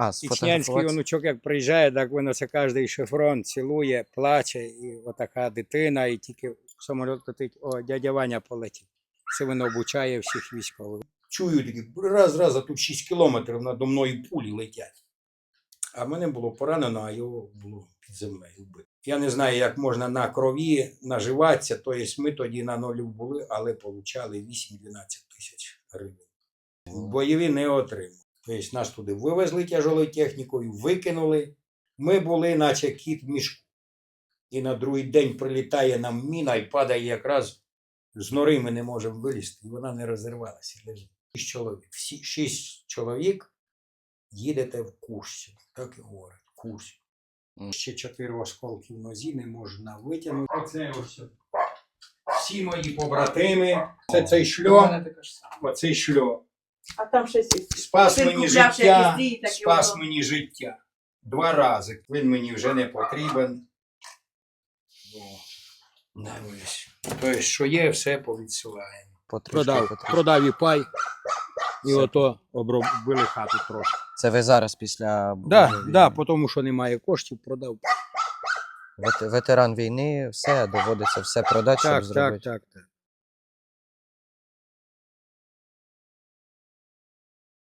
А, Ічнянський онучок, як приїжджає, так воно це кожний шифрон цілує, плаче, і отака дитина, і тільки самоліт летить, о, дядя Ваня полетів. Це воно обучає всіх військових. Чую такі раз, раз, а тут 6 кілометрів надо мною пулі летять. А мене було поранено, а його було під землею вбито. Я не знаю, як можна на крові наживатися. Тобто ми тоді на нулю були, але получали 8-12 тисяч гривень. Бойові не отримали. Тобто нас туди вивезли тяжелою технікою, викинули. Ми були, наче кіт в мішку. І на другий день прилітає нам міна і падає якраз з нори ми не можемо вилізти, і вона не розірвалася. Лежить. Шість чоловік. Всі шість чоловік їдете в курсі. Так і говорять, в курсі. Ще чотири осколки в нозі не можна витягнути. Оце ось. Всі мої побратими. Це цей шльом, оцей шльом. А там щось є. Спас мені життя. Спас його- мені життя. Два рази. Він мені вже не потрібен. Ось. Тобто, що є, все повідсилаємо. Потрішки, Продав, потрішки. продав і пай. І Все. ото обробили хату трошки. Це ви зараз після Да, війни. да, тому що немає коштів, продав. Ветеран війни, все доводиться все продати, щоб Так, зробити. так, так.